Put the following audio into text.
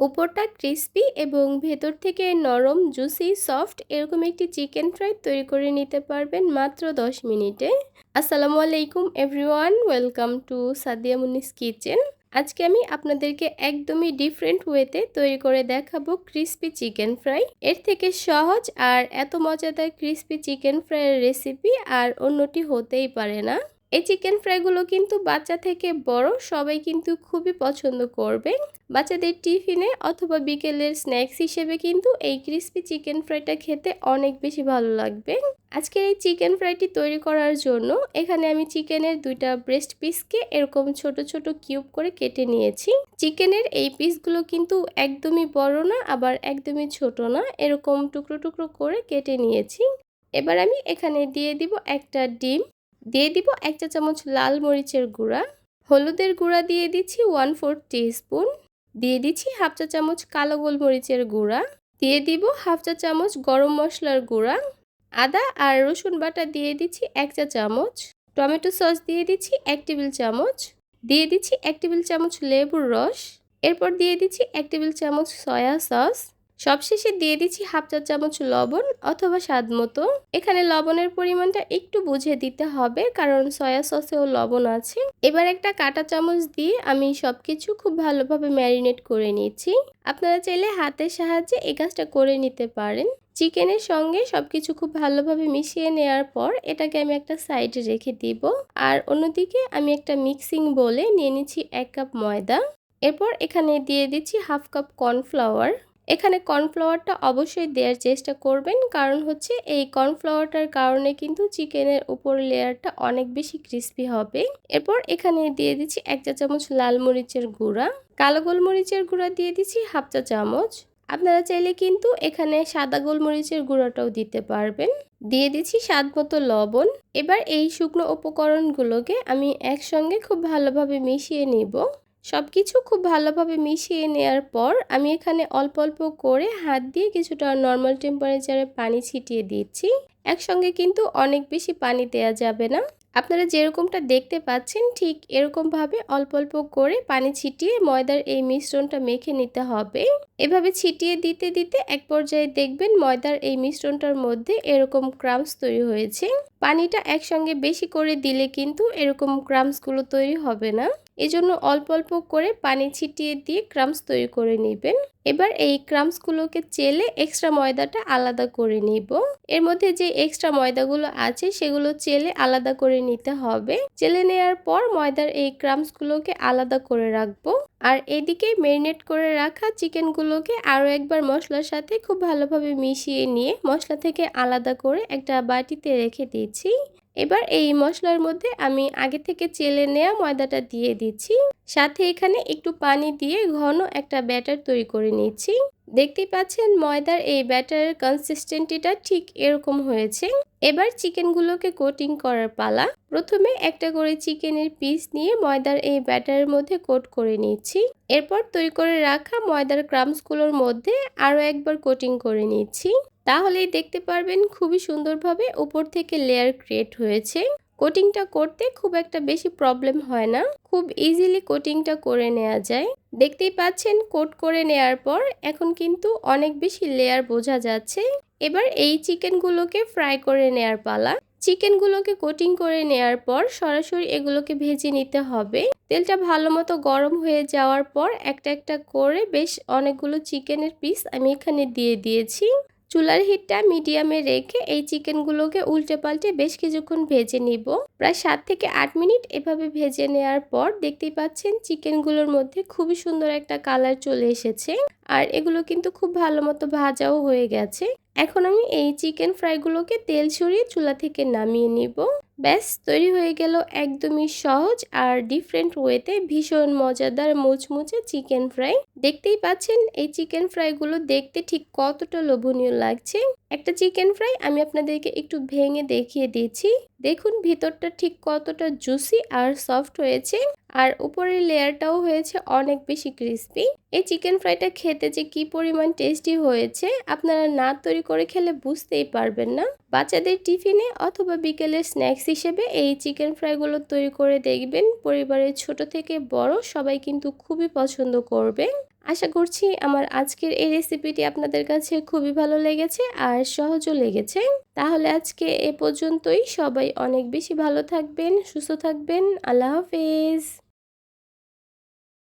উপরটা ক্রিস্পি এবং ভেতর থেকে নরম, জুসি, সফট এরকম একটি চিকেন ফ্রাই তৈরি করে নিতে পারবেন মাত্র 10 মিনিটে। আসসালামু আলাইকুম everyone, welcome to Sadia Munis kitchen. আজকে আমি আপনাদেরকে একদমই ডিফারেন্ট ওয়েতে তৈরি করে দেখাবো ক্রিস্পি চিকেন ফ্রাই। এর থেকে সহজ আর এত মজাদার ক্রিস্পি চিকেন ফ্রাইয়ের রেসিপি আর অন্যটি হতেই পারে না। এই চিকেন ফ্রাইগুলো কিন্তু বাচ্চা থেকে বড় সবাই কিন্তু খুবই পছন্দ করবে। বাচ্চাদের টিফিনে অথবা বিকেলের স্ন্যাক্স হিসেবে কিন্তু এই ক্রিস্পি চিকেন ফ্রাইটা খেতে অনেক বেশি ভালো লাগবে। আজকের এই চিকেন ফ্রাইটি তৈরি করার জন্য এখানে আমি চিকেনের দুইটা ব্রেস্ট পিসকে এরকম ছোট ছোট কিউব করে কেটে নিয়েছি। চিকেনের এই পিসগুলো কিন্তু একদমই বড় না, আবার একদমই ছোট না, এরকম টুকরো টুকরো করে কেটে নিয়েছি। এবার আমি এখানে দিয়ে দিব একটা ডিম। দিয়ে দিব এক চা চামচ লাল মরিচের গুঁড়া। হলুদের গুঁড়া দিয়ে দিচ্ছি ওয়ান ফোর স্পুন দিয়ে দিচ্ছি হাফ চা চামচ কালো গোলমরিচের গুঁড়া। দিয়ে দিব হাফ চা চামচ গরম মশলার গুঁড়া। আদা আর রসুন বাটা দিয়ে দিচ্ছি এক চা চামচ। টমেটো সস দিয়ে দিচ্ছি এক টেবিল চামচ। দিয়ে দিচ্ছি এক টেবিল চামচ লেবুর রস। এরপর দিয়ে দিচ্ছি এক টেবিল চামচ সয়া সস সবশেষে দিয়ে দিচ্ছি হাফ চা চামচ লবণ অথবা স্বাদ মতো। এখানে লবণের পরিমাণটা একটু বুঝে দিতে হবে, কারণ সয়া সসেও লবণ আছে। এবার একটা কাটা চামচ দিয়ে আমি সবকিছু খুব ভালোভাবে ম্যারিনেট করে নিচ্ছি আপনারা চাইলে হাতের সাহায্যে এই কাজটা করে নিতে পারেন। চিকেনের সঙ্গে সবকিছু খুব ভালোভাবে মিশিয়ে নেওয়ার পর এটাকে আমি একটা সাইডে রেখে দিব। আর অন্যদিকে আমি একটা মিক্সিং বলে নিয়ে নিচ্ছি এক কাপ ময়দা। এরপর এখানে দিয়ে দিচ্ছি হাফ কাপ কর্নফ্লাওয়ার। এখানে কর্নফ্লাওয়ারটা অবশ্যই দেওয়ার চেষ্টা করবেন। কারণ হচ্ছে এই কর্নফ্লাওয়ারটার কারণে কিন্তু চিকেনের উপর লেয়ারটা অনেক বেশি ক্রিস্পি হবে। এরপর এখানে দিয়ে দিচ্ছি এক চা চামচ লাল মরিচের গুঁড়া। কালো গোলমরিচের গুঁড়া দিয়ে দিচ্ছি হাফ চা চামচ। আপনারা চাইলে কিন্তু এখানে সাদা গোলমরিচের গুঁড়াটাও দিতে পারবেন। দিয়ে দিচ্ছি স্বাদ মতো লবণ। এবার এই শুকনো উপকরণগুলোকে আমি একসঙ্গে খুব ভালোভাবে মিশিয়ে নিব। সব কিছু খুব ভালোভাবে মিশিয়ে নেওয়ার পর আমি এখানে অল্প অল্প করে হাত দিয়ে কিছুটা নর্মাল টেম্পারেচারে পানি ছিটিয়ে দিচ্ছি। একসঙ্গে কিন্তু অনেক বেশি পানি দেওয়া যাবে না। আপনারা যেরকমটা দেখতে পাচ্ছেন, ঠিক এরকমভাবে অল্প অল্প করে পানি ছিটিয়ে ময়দার এই মিশ্রণটা মেখে নিতে হবে। এভাবে ছিটিয়ে দিতে দিতে এক পর্যায়ে দেখবেন ময়দার এই মিশ্রণটার মধ্যে এরকম ক্রামস তৈরি হয়েছে। পানিটা একসঙ্গে বেশি করে দিলে কিন্তু এরকম ক্রামসগুলো তৈরি হবে না। এজন্য অল্প অল্প করে পানি ছিটিয়ে দিয়ে ক্রামস তৈরি করে নেবেন। এবার এই ক্রামসগুলোকে চেলে এক্সট্রা ময়দাটা আলাদা করে নিব। এর মধ্যে যে এক্সট্রা ময়দাগুলো আছে সেগুলো চেলে আলাদা করে নিতে হবে। চেলে নেওয়ার পর ময়দার এই ক্রামসগুলোকে আলাদা করে রাখব। আর এদিকে মেরিনেট করে রাখা চিকেনগুলোকে আরও একবার মশলার সাথে খুব ভালোভাবে মিশিয়ে নিয়ে মশলা থেকে আলাদা করে একটা বাটিতে রেখে দিয়েছি। এবার এই মশলার মধ্যে আমি আগে থেকে চেলে নেওয়া ময়দাটা দিয়ে দিচ্ছি। সাথে এখানে একটু পানি দিয়ে ঘন একটা ব্যাটার তৈরি করে নিচ্ছি। দেখতেই পাচ্ছেন ময়দার এই ব্যাটারের কনসিস্টেন্টিটা ঠিক এরকম হয়েছে। এবার চিকেনগুলোকে কোটিং করার পালা। প্রথমে একটা করে চিকেনের পিস নিয়ে ময়দার এই ব্যাটারের মধ্যে কোট করে নিচ্ছি। এরপর তৈরি করে রাখা ময়দার ক্রামসগুলোর মধ্যে আরও একবার কোটিং করে নিচ্ছি। তাহলেই দেখতে পারবেন খুবই সুন্দরভাবে উপর থেকে লেয়ার ক্রিয়েট হয়েছে। কোটিংটা করতে খুব একটা বেশি প্রবলেম হয় না। খুব ইজিলি কোটিংটা করে নেওয়া যায়। দেখতেই পাচ্ছেন কোট করে নেয়ার পর এখন কিন্তু অনেক বেশি লেয়ার বোঝা যাচ্ছে। এবার এই চিকেনগুলোকে ফ্রাই করে নেয়ার পালা। চিকেনগুলোকে কোটিং করে নেয়ার পর সরাসরি এগুলোকে ভেজে নিতে হবে। তেলটা ভালো মতো গরম হয়ে যাওয়ার পর একটা একটা করে বেশ অনেকগুলো চিকেনের পিস আমি এখানে দিয়ে দিয়েছি। চুলার হিটটা মিডিয়ামে রেখে এই চিকেনগুলোকে উল্টে পাল্টে বেশ কিছুক্ষণ ভেজে নিব। প্রায় সাত থেকে আট মিনিট এভাবে ভেজে নেওয়ার পর দেখতেই পাচ্ছেন, চিকেনগুলোর মধ্যে খুবই সুন্দর একটা কালার চলে এসেছে। আর এগুলো কিন্তু খুব ভালো মতো ভাজাও হয়ে গেছে। এখন আমি এই চিকেন ফ্রাইগুলোকে তেল ছড়িয়ে চুলা থেকে নামিয়ে নিব। ব্যাস, তৈরি হয়ে গেল একদমই সহজ আর ডিফারেন্ট ওয়েতে ভীষণ মজাদার মুচমুচে চিকেন ফ্রাই। দেখতেই পাচ্ছেন, এই চিকেন ফ্রাইগুলো দেখতে ঠিক কতটা লোভনীয় লাগছে। একটা চিকেন ফ্রাই আমি আপনাদেরকে একটু ভেঙে দেখিয়ে দিয়েছি দেখুন, ভিতরটা ঠিক কতটা জুসি আর সফট হয়েছে। আর উপরের লেয়ারটাও হয়েছে অনেক বেশি ক্রিস্পি এই চিকেন ফ্রাইটা খেতে যে কি পরিমাণ টেস্টি হয়েছে, আপনারা না তৈরি করে খেলে বুঝতেই পারবেন না। বাচ্চাদের টিফিনে অথবা বিকেলের স্ন্যাক্স হিসেবে এই চিকেন ফ্রাইগুলো তৈরি করে দেখবেন। পরিবারের ছোট থেকে বড় সবাই কিন্তু খুবই পছন্দ করবে। আশা করছি আমার আজকের এই রেসিপিটি আপনাদের কাছে খুবই ভালো লেগেছে আর সহজও লেগেছে। তাহলে আজকে এ পর্যন্তই। সবাই অনেক বেশি ভালো থাকবেন, সুস্থ থাকবেন। আল্লাহ হাফেজ।